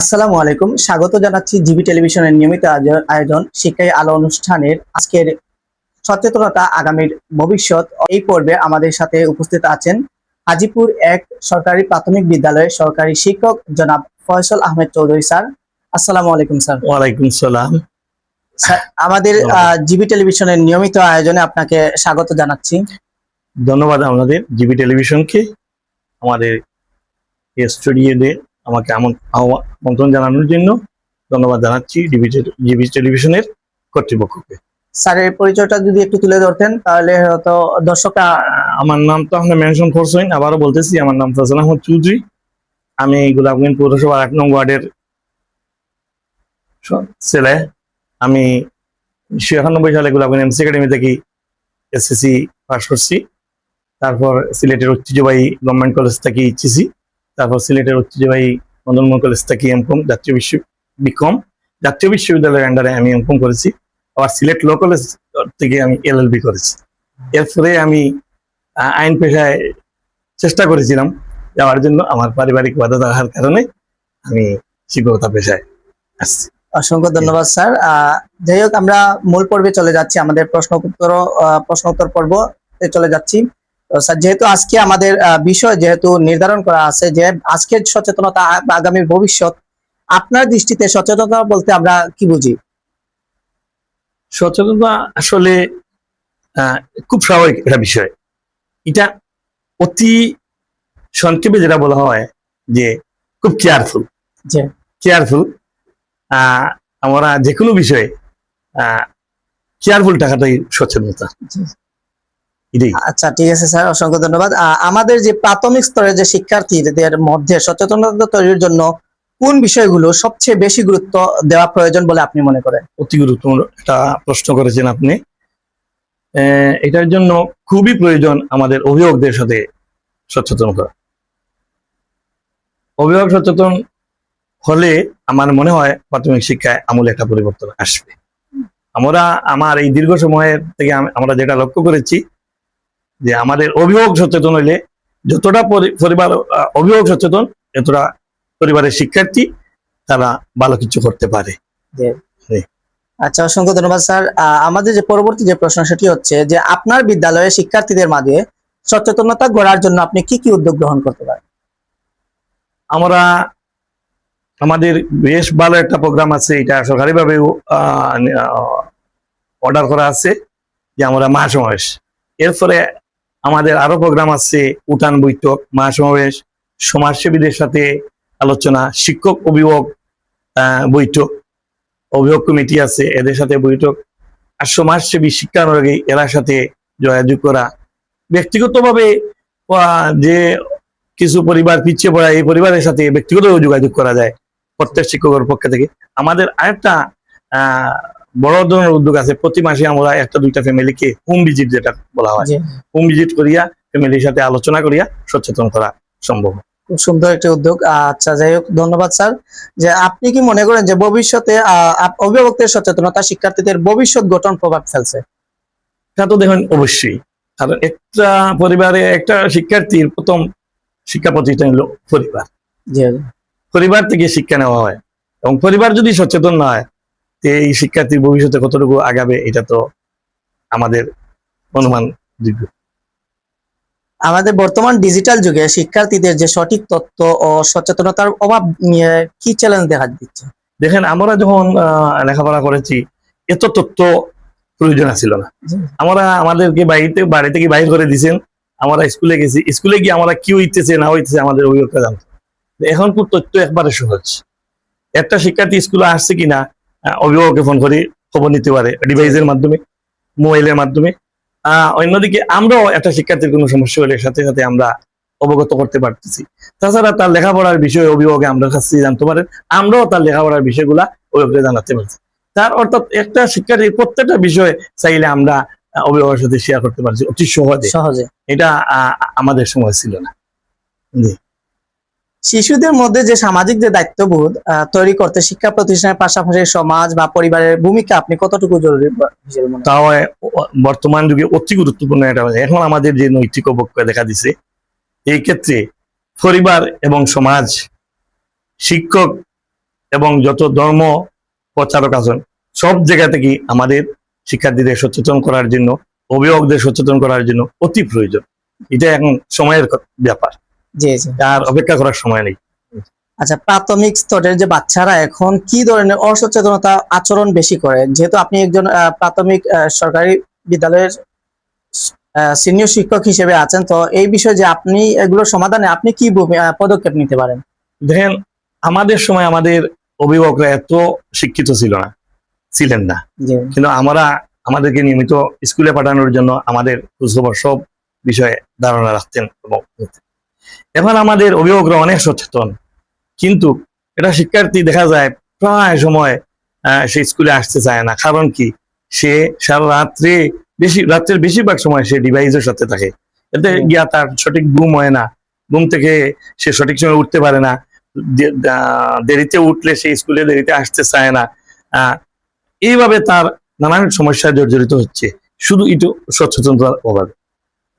আসসালামু আলাইকুম। স্বাগত জানাচ্ছি জিবি টেলিভিশনের নিয়মিত আয়োজ- আয়োজন শিক্ষাই আলো অনুষ্ঠানের আজকের সচেতনতা আগামীর ভবিষ্যৎ। এই পর্বে আমাদের সাথে উপস্থিত আছেন হাজিপুর এক সরকারি প্রাথমিক বিদ্যালয়ের সরকারি শিক্ষক জনাব ফয়সল আহমেদ চৌধুরী স্যার। আসসালামু আলাইকুম স্যার। ওয়ালাইকুম সালাম। আমাদের জিবি টেলিভিশনের নিয়মিত আয়োজনে আপনাকে স্বাগত জানাচ্ছি। ধন্যবাদ আমাদের জিবি টেলিভিশনকে আমাদের স্টুডিওতে আমাকে এমন আমন্ত্রণ জানানোর জন্য ধন্যবাদ জানাচ্ছি টে- টেলিভিশনের কর্তৃপক্ষকে। স্যারের পরিচয়টা যদি একটু তুলে ধরতেন তাহলে হয়তো দর্শকরা আমার নাম তো আপনি মেনশন করছেন আবারও বলতেছি আমার নাম ফজল আহমদ চৌধুরী। আমি গোলাপগঞ্জ পৌরসভা এক নং ওয়ার্ডের ছেলে। আমি উনিশশো একানব্বই সালে গোলাপগঞ্জ এমসি একাডেমি থেকে এসএসসি পাস করছি। তারপর সিলেটের ঐতিহ্যবাহী গভর্নমেন্ট কলেজ থেকে ইচ্ছিসি তারপর সিলেটের ঐতিহ্যবাহী মদনমোহন কলেজ থেকে এমকম জাতীয় বিশ্ব বিকম, জাতীয় বিশ্ববিদ্যালয়ের আন্ডারে আমি এমকম করেছি। আবার সিলেট ল কলেজ থেকে আমি এলএলবি করেছি। এরপরে আমি আইন পেশায় চেষ্টা করেছিলাম যাওয়ার জন্য। আমার পারিবারিক বাধা থাকার কারণে আমি শিক্ষকতা পেশায় আসছি। অসংখ্য ধন্যবাদ, স্যার। যাই হোক, আমরা মূল পর্বে চলে যাচ্ছি। আমাদের প্রশ্ন উত্তর প্রশ্ন উত্তর পর্ব চলে যাচ্ছি। তো স্যার যেহেতু আজকে আমাদের বিষয় যেহেতু নির্ধারণ করা আছে যে আজকের সচেতনতা আগামীর ভবিষ্যৎ আপনার দৃষ্টিতে সচেতনতা বলতে আমরা কি বুঝি? সচেতনতা আসলে খুব স্বাভাবিক একটা বিষয়। এটা অতি সংক্ষেপে যেটা বলা হয় যে খুব কেয়ারফুল কেয়ারফুল আমরা যে কোনো বিষয়ে কেয়ারফুল টাকাটাই সচেতনতা। আচ্ছা ঠিক আছে স্যার অসংখ্য ধন্যবাদ। আমাদের যে প্রাথমিক স্তরের যে শিক্ষার্থীদের মধ্যে সচেতনতা তৈরির জন্য কোন বিষয়গুলো সবচেয়ে বেশি গুরুত্ব দেওয়া প্রয়োজন বলে আপনি মনে করেন? অতি গুরুত্বপূর্ণ একটা প্রশ্ন করেছেন আপনি। এটার জন্য খুবই প্রয়োজন আমাদের অভিভাবকদের সাথে সচেতন করা। অভিভাবক সচেতন হলে আমার মনে হয় প্রাথমিক শিক্ষায় আমূল একটা পরিবর্তন আসবে। আমরা আমার এই দীর্ঘ সময়ের থেকে আমরা যেটা লক্ষ্য করেছি যে আমাদের অভিভাবক সচেতন হলে যতটা পরি- পরিবার অভিভাবক সচেতন এতটা পরিবারের শিক্ষার্থী তারা ভালো কিছু করতে পারে। আচ্ছা অসংখ্য ধন্যবাদ স্যার। আমাদের যে পরবর্তী যে প্রশ্ন সেটি হচ্ছে যে আপনার বিদ্যালয়ে শিক্ষার্থীদের মাঝে সচেতনতা গড়ার জন্য আপনি কি কি উদ্যোগ গ্রহণ করতে পারেন? আমরা আমাদের বেশ ভালো একটা প্রোগ্রাম আছে এটা সরকারিভাবে অর্ডার করা আছে যে আমরা মা সমাবেশ এরপরে আমাদের আরও প্রোগ্রাম আছে উঠান বৈঠক মা সমাবেশ সমাজসেবীদের সাথে আলোচনা, শিক্ষক অভিভাবক বৈঠক, অভিভাবক কমিটি আছে, এদের সাথে বৈঠক, আর সমাজসেবী শিক্ষানুরাগী এরার সাথে যোগাযোগ করা। ব্যক্তিগতভাবে যে কিছু পরিবার পিছিয়ে পড়া, এই পরিবারের সাথে ব্যক্তিগত যোগাযোগ করা যায়, প্রত্যেক শিক্ষকের পক্ষ থেকে। আমাদের আরেকটা বড় ধরনের উদ্যোগ আছে। প্রতি মাসে আমরা একটা দুইটা ফ্যামিলিকে হোম ভিজিট যেটা বলা হয়। হোম ভিজিট করিয়া ফ্যামিলির সাথে আলোচনা করিয়া সচেতন করা সম্ভব। খুব সুন্দর একটা উদ্যোগ। আচ্ছা যাই হোক ধন্যবাদ স্যার। যে আপনি কি মনে করেন যে ভবিষ্যতে অভিভাবকদের সচেতনতা শিক্ষার্থীদের ভবিষ্যৎ গঠন প্রভাব ফেলছে? তা তো দেখুন অবশ্যই। কারণ একটা পরিবারে একটা শিক্ষার্থীর প্রথম শিক্ষা প্রতিষ্ঠান হলো পরিবার। পরিবার থেকে শিক্ষা নেওয়া হয়। এবং পরিবার যদি সচেতন না হয় এই শিক্ষার্থীর ভবিষ্যতে কতটুকু আগাবে এটা তো আমাদের অনুমান যোগ্য। আমাদের বর্তমান ডিজিটাল যুগে শিক্ষার্থীদের যে সঠিক তথ্য ও সচেতনতার অভাব নিয়ে কি চ্যালেঞ্জ দেখা দিচ্ছে? দেখেন আমরা যখন লেখাপড়া করেছি এত তথ্য প্রয়োজন ছিল না। আমরা আমাদেরকে বাড়িতে বাড়ি থেকে বাইর করে দিয়েছেন আমরা স্কুলে গেছি স্কুলে গিয়ে আমরা কি হইতেছে না হইতেছে আমাদের অভিজ্ঞতা জানতো। এখন খুব তথ্য একবারে সহজ। একটা শিক্ষার্থী স্কুলে আসছে কিনা অভিভাবককে ফোন করে খবর নিতে পারে ডিভাইসের মাধ্যমে মোবাইলের মাধ্যমে। অন্যদিকে আমরাও একটা শিক্ষার্থীর কোনো সমস্যা হলে সাথে সাথে আমরা অবগত করতে পারতেছি। তাছাড়া তার লেখাপড়ার বিষয়ে অভিভাবকে আমরা কাছ থেকে জানতে পারেন আমরাও তার লেখাপড়ার বিষয়গুলা অভিভাবককে জানাতে পারছি। তার অর্থাৎ একটা শিক্ষার্থীর প্রত্যেকটা বিষয় চাইলে আমরা অভিভাবকের সাথে শেয়ার করতে পারছি অতি সহজে। সহজে। এটা আমাদের সময় ছিল না। জি। শিশুদের মধ্যে যে সামাজিক যে দায়িত্ববোধ তৈরি করতে শিক্ষা প্রতিষ্ঠানের পাশাপাশি সমাজ বা পরিবারের ভূমিকা আপনি কতটুকু জরুরি তাও বর্তমান যুগে অতি গুরুত্বপূর্ণ এটা এখন আমাদের যে নৈতিক অবক্ষয় দেখা দিছে, এই ক্ষেত্রে পরিবার এবং সমাজ, শিক্ষক এবং যত ধর্ম প্রচারক আছেন, সব জায়গা থেকে আমাদের শিক্ষার্থীদের সচেতন করার জন্য, অভিভাবকদের সচেতন করার জন্য অতি প্রয়োজন। এটা এখন সময়ের ব্যাপার। জি জি। আর অপেক্ষা করার সময় নেই। আচ্ছা প্রাথমিক স্তরের যে বাচ্চারা এখন কি ধরনের অসচেতনতা আচরণ বেশি করে? যেহেতু আপনি একজন প্রাথমিক সরকারি বিদ্যালয়ের সিনিয়র শিক্ষক হিসেবে আছেন তো এই বিষয়ে যে আপনি এগুলোর সমাধানে আপনি কি পদক্ষেপ নিতে পারেন? দেখেন আমাদের সময় আমাদের অভিভাবকরা এত শিক্ষিত ছিল না ছিলেন না। কিন্তু আমরা আমাদেরকে নিয়মিত স্কুলে পাঠানোর জন্য আমাদের খোঁজখবর সব বিষয়ে ধারণা রাখতেন এবং। এখন আমাদের অভিভাবকরা অনেক সচেতন। কিন্তু এটা শিক্ষার্থী দেখা যায় প্রায় সময় সে স্কুলে আসতে চায় না। কারণ কি? সে সারা রাত্রে বেশি রাত্রের বেশিরভাগ সময় সে ডিভাইসের সাথে থাকে। এতে গিয়া তার সঠিক ঘুম হয় না। ঘুম থেকে সে সঠিক সময় উঠতে পারে না। দেরিতে উঠলে সে স্কুলে দেরিতে আসতে চায় না। আহ, এইভাবে তার নানান সমস্যায় জর্জরিত হচ্ছে। শুধু একটু সচেতনতার অভাবে।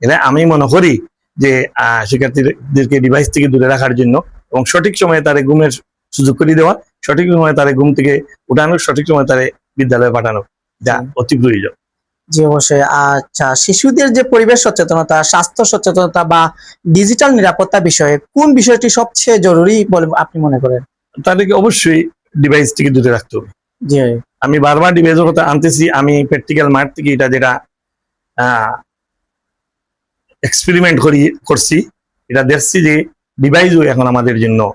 এটা আমি মনে করি যে শিক্ষার্থীদেরকে ডিভাইস থেকে দূরে রাখার জন্য এবং সঠিক সময়ে তারে ঘুমের সুযোগ করে দেওয়া সঠিক সময়ে তারে ঘুম থেকে উঠানো সঠিক সময়ে তারে বিদ্যালয়ে পাঠানো যা অতি প্রয়োজন। জি অবশ্যই। আচ্ছা শিশুদের যে পরিবেশ সচেতনতা স্বাস্থ্য সচেতনতা বা ডিজিটাল নিরাপত্তা বিষয়ে কোন বিষয়টি সবচেয়ে জরুরি বলে আপনি মনে করেন? তাদেরকে অবশ্যই ডিভাইস থেকে দূরে রাখতে হবে। জি। আমি বারবার ডিভাইসের কথা আনতেছি আমি প্র্যাকটিক্যাল মাঠ থেকে এটা যেটা এক্সপেরিমেন্ট করি করছি। এটা দেখছি যে ডিভাইসও এখন আমাদের জন্য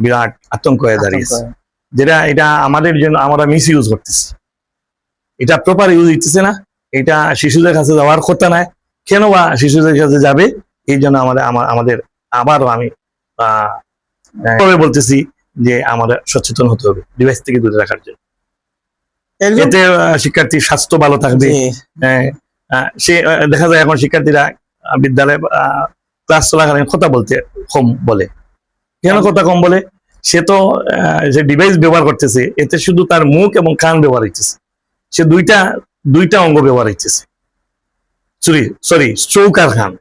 বিরাট আতঙ্ক হয়ে দাঁড়িয়েছে। যেটা এটা আমাদের জন্য আমরা মিস ইউজ করতেছি। এটা প্রপার ইউজ হইতেছে না। এটা শিশুদের কাছে যাওয়ার কথা নয়। কেন বা শিশুদের কাছে যাবে? এই জন্য আমাদের আমা- আমাদের আবারও আমি আহ, তবে বলতেছি যে আমাদের সচেতন হতে হবে ডিভাইস থেকে দূরে রাখার জন্য। এতে শিক্ষার্থীর স্বাস্থ্য ভালো থাকবে। হ্যাঁ, সে দেখা যায় এখন শিক্ষার্থীরা বিদ্যালয়ে ক্লাস চলাকালীন কথা বলতে কম বলে। কেন কথা কম বলে? সে তো যে ডিভাইস ব্যবহার করতেছে এতে শুধু তার মুখ এবং কান ব্যবহার হইতেছে। সে দুইটা দুইটা অঙ্গ ব্যবহার হইতেছে। সরি সরি চৌক আর খান।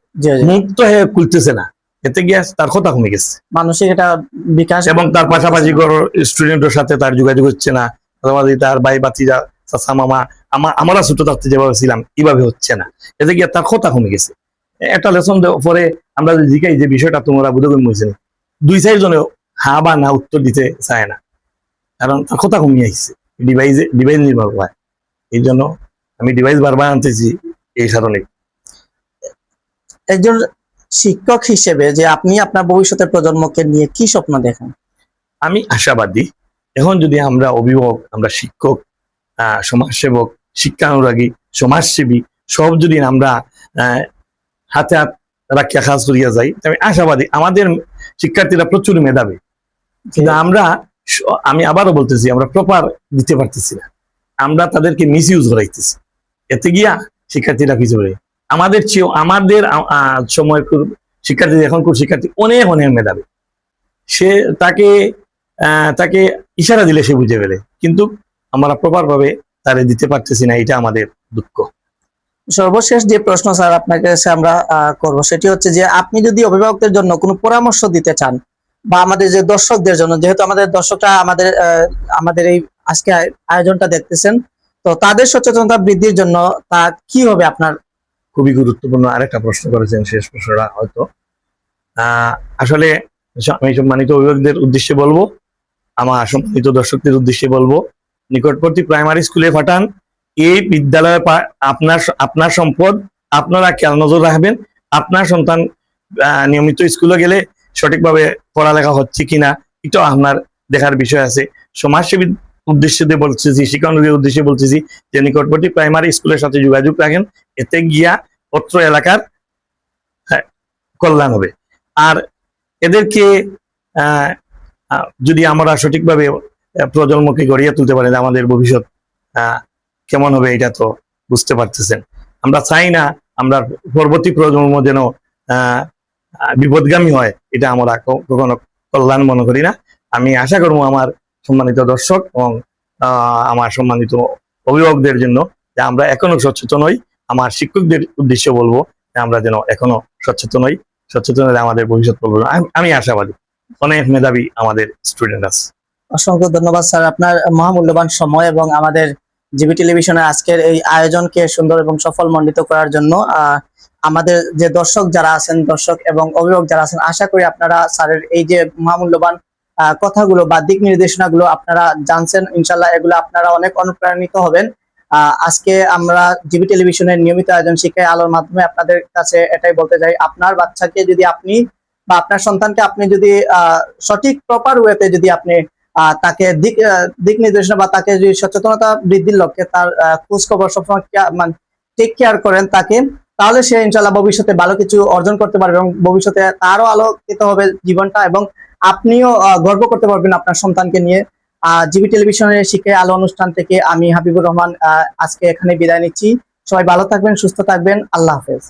মুখ তো হে খুলতেছে না। এতে গিয়ে তার কথা কমে গেছে। মানসিক এটা বিকাশ এবং তার পাশাপাশি স্টুডেন্টের সাথে তার যোগাযোগ হচ্ছে না। পাশাপাশি তার ভাই বাতিজা চাচা মামা আমা আমরা ছোট থাকতে যেভাবে ছিলাম এইভাবে হচ্ছে না। এতে গিয়ে তার কথা কমে গেছে। একটা লেসন পরে আমরা জিজ্ঞাই যে বিষয়টা তোমরা বুধগম হয়েছে দুই চারজনে হা বা না উত্তর দিতে চায় না। কারণ তার কথা কমিয়ে আসছে ডিভাইসে ডিভাইস নির্ভর হয় এই জন্য আমি ডিভাইস বারবার আনতেছি এই কারণে। একজন শিক্ষক হিসেবে যে আপনি আপনার ভবিষ্যতের প্রজন্মকে নিয়ে কি স্বপ্ন দেখেন? আমি আশাবাদী। এখন যদি আমরা অভিভাবক আমরা শিক্ষক আহ, সমাজসেবক শিক্ষানুরাগী সমাজসেবী সব যদি আমরা আহ, হাতে হাত রাখিয়া কাজ করিয়া যাই। আমি আশাবাদী আমাদের শিক্ষার্থীরা প্রচুর মেধাবী। কিন্তু আমরা আমি আবারও বলতেছি আমরা প্রপার দিতে পারতেছি না। আমরা তাদেরকে মিস ইউজ করাইতেছি। এতে গিয়া শিক্ষার্থীরা পিছনে আমাদের চেয়েও আমাদের সময় শিক্ষার্থী এখনকার শিক্ষার্থী অনেক অনেক মেধাবী। সে তাকে আহ, তাকে ইশারা দিলে সে বুঝে ফেলে। কিন্তু আমরা প্রপার ভাবে তারে দিতে পারতেছি না এটা আমাদের দুঃখ। সর্বশেষ যে প্রশ্ন স্যার আপনার কাছে আমরা করব, সেটি হচ্ছে যে আপনি যদি অভিভাবকদের জন্য কোনো পরামর্শ দিতে চান, বা আমাদের যে দর্শকদের জন্য, যেহেতু আমাদের দর্শকরা আমাদের আমাদের এই আজকে আয়োজনটা দেখতেছেন, তো তাদের সচেতনতা বৃদ্ধির জন্য তা কি হবে আপনার? খুবই গুরুত্বপূর্ণ আরেকটা প্রশ্ন করেছেন শেষ প্রশ্নটা হয়তো। আসলে আমি সম্মানিত অভিভাবকদের উদ্দেশ্যে বলব, আমার সম্মানিত দর্শকদের উদ্দেশ্যে বলব, নিকটবর্তী প্রাইমারি স্কুলে পাঠান এই বিদ্যালয়ে আপনার আপনার সম্পদ আপনারা খেয়াল নজর রাখবেন। আপনার সন্তান নিয়মিত স্কুলে গেলে সঠিকভাবে পড়ালেখা হচ্ছে কিনা এটা আপনার দেখার বিষয় আছে। সমাজসেবী উদ্দেশ্যে দিয়ে বলতেছি শিক্ষানুদের উদ্দেশ্যে বলতেছি যে নিকটবর্তী প্রাইমারি স্কুলের সাথে যোগাযোগ রাখেন এতে গিয়া অত্র এলাকার হ্যাঁ, কল্যাণ হবে। আর এদেরকে যদি আমরা সঠিকভাবে প্রজন্মকে গড়িয়ে তুলতে পারেন আমাদের ভবিষ্যৎ কেমন হবে এটা তো বুঝতে পারতেছেন। আমরা চাই না আমরা পরবর্তী প্রজন্ম যেন বিপদগামী হয়, এটা আমরা কখনো কল্যাণ মনে করি না। আমি আশা করব আমার সম্মানিত দর্শক এবং আমার সম্মানিত অভিভাবকদের জন্য যে আমরা এখনও সচেতন হই আমার শিক্ষকদের উদ্দেশ্যে বলব যে আমরা যেন এখনও সচেতন হই সচেতন হলে আমাদের ভবিষ্যৎ আমি- আমি আশাবাদী। অনেক মেধাবী আমাদের স্টুডেন্ট আছে। অসংখ্য ধন্যবাদ স্যার আপনার মহামূল্যবান সময় এবং আমাদের জিবি টেলিভিশনের আজকের এই আয়োজনকে সুন্দর এবং সফল মণ্ডিত করার জন্য আমাদের যে দর্শক যারা আছেন, দর্শক এবং অভিভাবক যারা আছেন, আশা করি আপনারা স্যারের এই যে মহামূল্যবান কথাগুলো বা দিক নির্দেশনাগুলো আপনারা জানছেন, ইনশাল্লাহ এগুলো আপনারা অনেক অনুপ্রাণিত হবেন। আজকে আমরা জিবি টেলিভিশনের নিয়মিত আয়োজন শিক্ষায় আলোর মাধ্যমে আপনাদের কাছে এটাই বলতে চাই, আপনার বাচ্চাকে যদি আপনি বা আপনার সন্তানকে আপনি যদি সঠিক প্রপার ওয়েতে যদি আপনি তাকে দিক দিক নির্দেশনা বা তাকে যদি সচেতনতা বৃদ্ধির লক্ষ্যে তার খোঁজ খবর সবসময় মানে টেক কেয়ার করেন তাকে, তাহলে সে ইনশাল্লাহ ভবিষ্যতে ভালো কিছু অর্জন করতে পারবে এবং ভবিষ্যতে তারও আলোকিত হবে জীবনটা এবং আপনিও গর্ব করতে পারবেন আপনার সন্তানকে নিয়ে। জিবি টেলিভিশনের শিখে আলো অনুষ্ঠান থেকে আমি হাবিবুর রহমান আজকে এখানে বিদায় নিচ্ছি। সবাই ভালো থাকবেন, সুস্থ থাকবেন। আল্লাহ হাফেজ।